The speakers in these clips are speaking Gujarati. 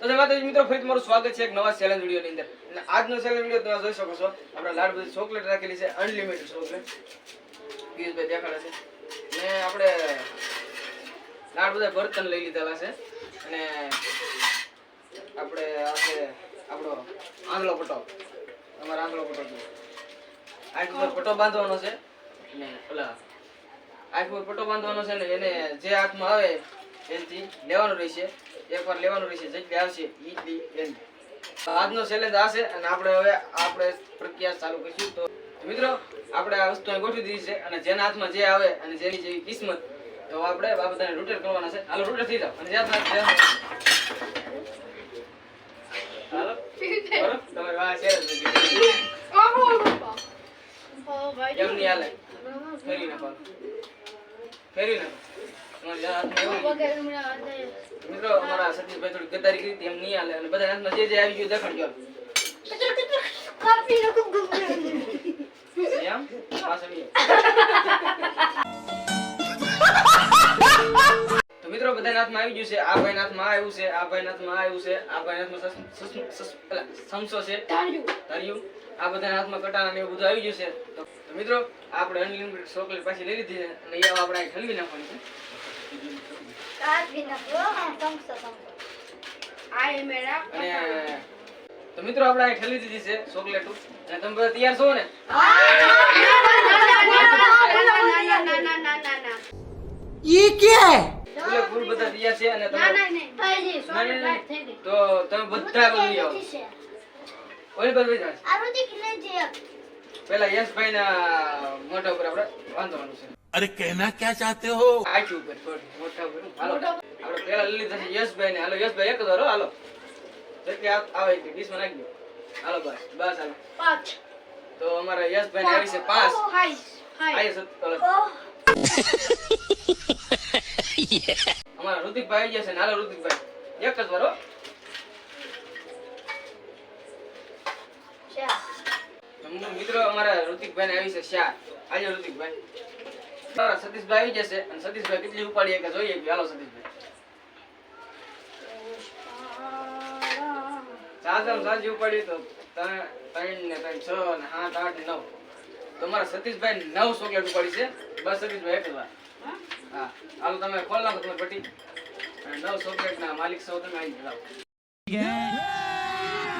તો જય મિત્રો ફરી તમારું સ્વાગત છે એક નવા ચેલેન્જ વિડીયોની અંદર. અને આજનો ચેલેન્જ વીડિયો તમે જોઈ શકો છો. આપણે લાડ બધી ચોકલેટ રાખેલી છે અનલિમિટેડ ચોકલેટ પિયુષભાઈ દેખાડે છે. ને આપણે લાડ બધા બર્તન લઈ લીધેલા છે. અને આપણે આ છે આપણો આંગળો પટો. અમારો આંગળો પટો આંખ પટો બાંધવાનો છે. ને ઓલા આંખ પટો બાંધવાનો છે ને એને જે હાથમાં આવે એનાથી લેવાનું રહેશે. એકવાર લેવાનું રહેશે જેટલી આવશે એટલી એની. આજનો ચેલેન્જ આ છે અને આપણે હવે આપણે પ્રક્રિયા ચાલુ કરીશું. તો મિત્રો આપણે આ વસ્તુ ગોઠવી દીધી છે અને જેના હાથમાં જે આવે અને જેની જેવી કિસ્મત તો આપણે આ બધાને રૂટેટ કરવાના છે. હાલો રૂટેટ થઈ જાવ અને જ્યાં હાલો. તમારી વાત છે. એમ નહીં હાલે. ફેરી નાખો ફેરી નાખો મિત્રો, અમારા સતીશભાઈ થોડી ગદારી કરી હતી, એમ નહીં હાલે. અને બધા હાથમાં જે જે આવી ગયું દેખાડજો એમ? પાછળ તો મિત્રો, બધાના હાથમાં આવી ગયું છે. આ ભાઈ હાથમાં આવ્યું છે, આ ભાઈ આવ્યું છે, આ ભાઈ પેલા સમસો છે. આ બધા હાથમાં કટાણા ને એવું બધું આવી ગયું છે. મિત્રો, આપણે અનલિમિટેડ ચોકલેટ પાછી લઈ લીધી છે. અને એ આપણે ઠલવી નાખવાની છે. તો મિત્રો આપણે અહીં ઠલવી દીધી છે ચોકલેટ. અને તમે બધા તૈયાર છો ને? ફૂલે ફૂલ બધા તૈયાર છે અને તમે તો તમે બધા બધી આવો. ઓલી બાજુ વહી જાઓ. પેલા યશભાઈ ના મોઢા ઉપર આપણે વાંધવાનું છે. अरे कहना क्या चाहते हो આચી ઉપર થોડી મોઢા ઉપર હાલો આપણે પેલા લઈ લીધા છે યશભાઈ ને હાલો યશભાઈ એક જ વાર હો, હાલો જેટલી આ- આવે એટલી ડીશમાં નાખી દો હાલો બસ બસ હાલો તો અમારા યશભાઈ ને આવી છે પાંચ આયે સત કલર અમારા ઋતિકભાઈ આવી જશે ને હાલો ઋતિકભાઈ એક જ વાર હો તો મિત્રો અમારા ઋતિકભાઈ ને આવી છે ચાર આજે ઋતિકભાઈ અમારા સતીશભાઈ આવી જશે. અને સતીશભાઈ કેટલી ઉપાડીએ કે જોઈએ કે હાલો સતીશભાઈ. સાદમ સાજી ઉપાડી તો ત્રણ ને ત્રણ, છ ને સાત આઠ નવ. તમારા સતીશભાઈ નવ ચોકલેટ ઉપાડી છે. બસ સતીશભાઈ એક વાર. હા. હાલો, તમે ખોલ નાખો, તમે અને નવ ચોકલેટ ના માલિક સૌ તમે આવી જાઓ.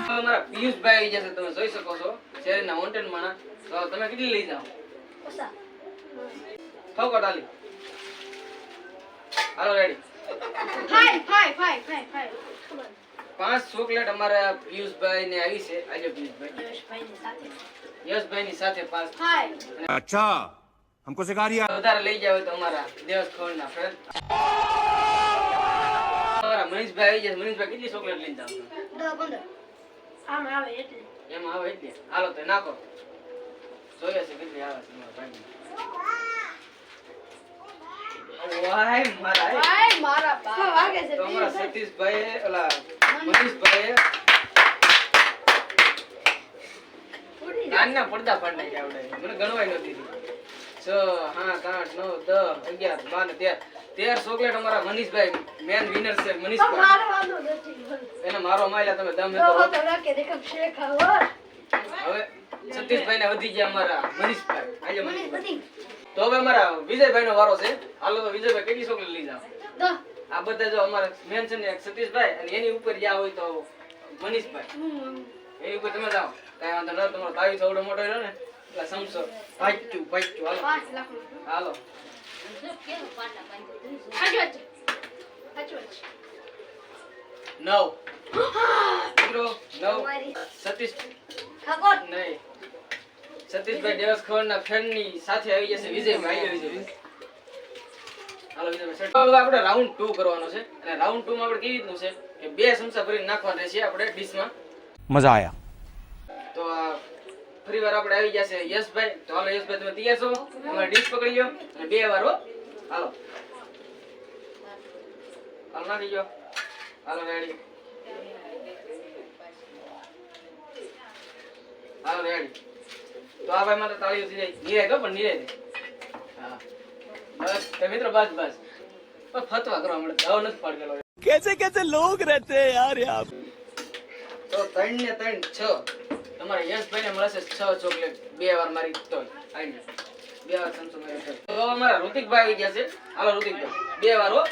અમારા પિયુષભાઈ આવી જશે, તમે જોઈ શકો છો. શેરીના મોન્ટેન માણા તો તમે કેટલી લઈ જાઓ? ઠોકો ડાલી હાલો રેડી પાંચ ચોકલેટ અમારા પિયુષભાઈ ને આવી છે આજે પિયુષભાઈ યશભાઈ ની સાથે પાંચ अच्छा हमको सिखा रिया વધારે લઈ જાવ તો અમારા દેવસ ખોડ ના ફ્રેન્ડ અમારા મનીષભાઈ આવી જશે મનીષભાઈ કેટલી ચોકલેટ લઈને જાવ છો? એમાં આવે એટલે હાલો તો નાખો જોઈએ છે કેટલી આવે છે તમારા ભાઈ વાય મારા સતીશભાઈ ઓલા મનીષભાઈ કાનના પડદા પાડી નાખ્યા આવડે મને ગણવાય નહોતી દીધી. છ સાત આઠ નવ દસ અગિયાર બાર તેર. તેર ચોકલેટ અમારા મનીષભાઈ મેન વિનર છે મનીષભાઈ. એને મારો માયલા તમે દમ હવે સતીશભાઈ ને વધી ગયા અમારા મનીષભાઈ. આજે મનીષભાઈ તો હવે અમારા વિજયભાઈ નો વારો છે. હાલો તો વિજયભાઈ કેટલી છોકરી લઈ જાઓ. આ બધા જો અમારા મેન છે ને સતીશભાઈ અને એની ઉપર જ્યાં હોય તો મનીષભાઈ. એની ઉપર તમે જાઓ. કાંઈ વાંધો ન તમારો ભાઈ થોડો મોટો રહ્યો ને એટલે સમસો. ભાચ્યું ભાચ્યું હાલો. હાલો. નવ. નવ. સતીશ. નહીં. સતીશભાઈ દેવસ્ખોર ના ફ્રેન્ડની સાથે આવી જશે. વિજયભાઈ આવી જશે. હાલો વિજયભાઈ આપણે રાઉન્ડ ટુ કરવાનો છે. અને રાઉન્ડ ટુ આપણે કેવી રીતનું છે કે બે ચમચા ભરીને નાખવાના છે આપણે ડીશમાં મજા આયા. તો ફરી આપણે આવી જશે યશભાઈ. તો હાલો યશભાઈ તમે તૈયાર છો? ડીશ પકડી લો અને બે વાર હો. હાલો. હાલો નાખી ગયો હાલો રેડી હાલો રેડી તો આ ભાઈ મારે તાળી ઉતરી જાય ધીરે પણ નીરે હા. બસ મિત્રો બસ બસ. ફતવા કરો હમણાં દવા નથી પાડેલો. કેસે કેસે લોગ રહેતે યાર યાર. તો ત્રણ ને ત્રણ છ. તમારા યશભાઈ ને મળશે છ ચોકલેટ. બે વાર મારી તો આઈને બે વાર સંસો મારી તો અમારા ઋતિકભાઈ આવી ગયા છે. હાલો ઋતિકભાઈ બે વાર હો.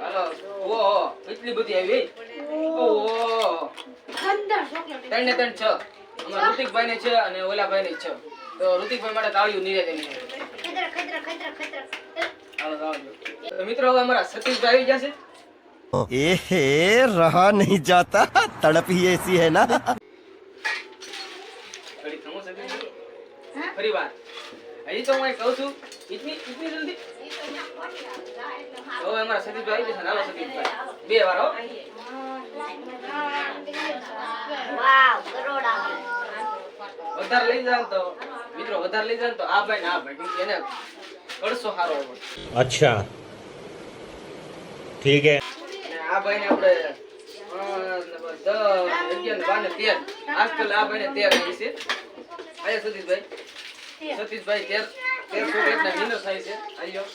હાલો. ઓહો એટલી બધી આવી ત્રણ ને ત્રણ છ. અમારા ઋતિકભાઈ ને છે અને ઓલાભાઈ ને છે તો ઋતિકભાઈ માટે તાળીઓ નિરાતે હાલો આવજો તો મિત્રો હવે અમારા સતીશભાઈ આવી ગયા છે एहे रहा नहीं जाता तड़प ही ऐसी है ना ઘડી થમો સતીશભાઈ ફરી વાર હજી તો હું અહીં કહું છું ઇતની ઇતની જલ્દી હવે અમારા સતીશભાઈ આવી જશે ને હાલો સતીશભાઈ બે વાર હો વધારે લઈ જાવ તો મિત્રો વધારે લઈ જાવ તો આ ભાઈ ને આ ભાઈ એને કરશો સારો અચ્છા. ઠીક હે. આ ભાઈ ને આપણે આજકાલ આ ભાઈ ને તેર છે. અહીંયા સતીશભાઈ. સતીશભાઈ તેર ના થાય છે. આયો.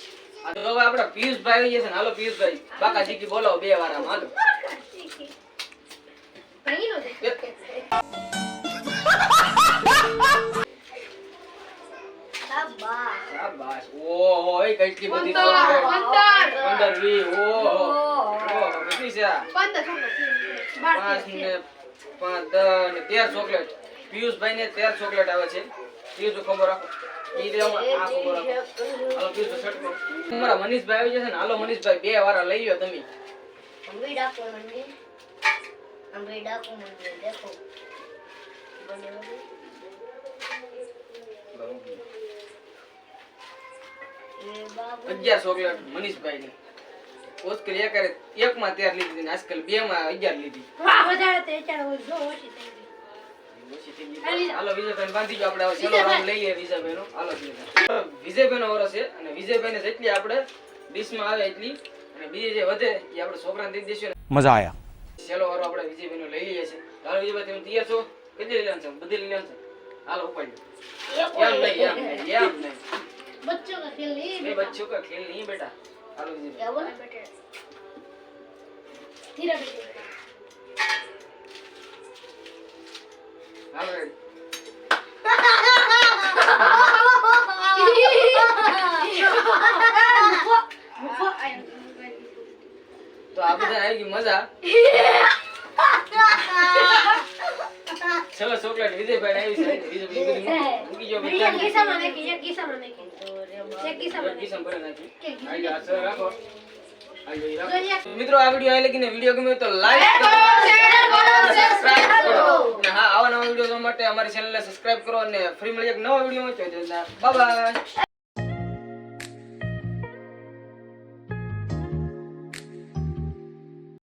હવે આપડે પિયુષભાઈ આવી જશે હાલો પિયુષભાઈ બાકા જીકી બોલાવો બે વારામાં. હાલો. શાબાશ. એ કેટલી બધી પંદર વી ઓહો. ઓહો. કેટલી છે પાંચ ને પાંચ દસ ને તેર ચોકલેટ. પિયુષભાઈ ને તેર ચોકલેટ આવે છે. પિયુષ ખબર રાખો. મનીષભાઈ આવી જશે ને. હાલો મનીષભાઈ બે વાર લઈ લો તમે. વિજયભાઈ નો હાલો છે અને વિજયભાઈ જેટલી આપણે ડીશમાં આવે એટલી. અને બીજી જે વધે એ આપણે છોકરાને મજા આયા. વારો આપણે વિજયભાઈ નો લઈ લઈએ છીએ. હાલો છો? કેટલી બધી હાલો ઉપાડી એમ નહીં એમ નહીં એમ નહીં बच्चों का खेल नहीं ये बच्चों का खेल नहीं बेटा हालो विजयभाई क्या बोला धीरे धीरे હાલો ready. તો આ બધા આવી ગઈ મજા ચલો ચોકલેટ વિજયભાઈ આવી મિત્રો આ વિડિયો આવી લગીને વીડિયો ગમે તો લાઈક કરો. ચેનલ કરો સબસ્ક્રાઇબ કરો. અને હા આવા નવા વિડિયો માટે અમારી ચેનલને સબસ્ક્રાઇબ કરો અને ફ્રી મળી એક નવો વીડિયો હોય જોજો બાય બાય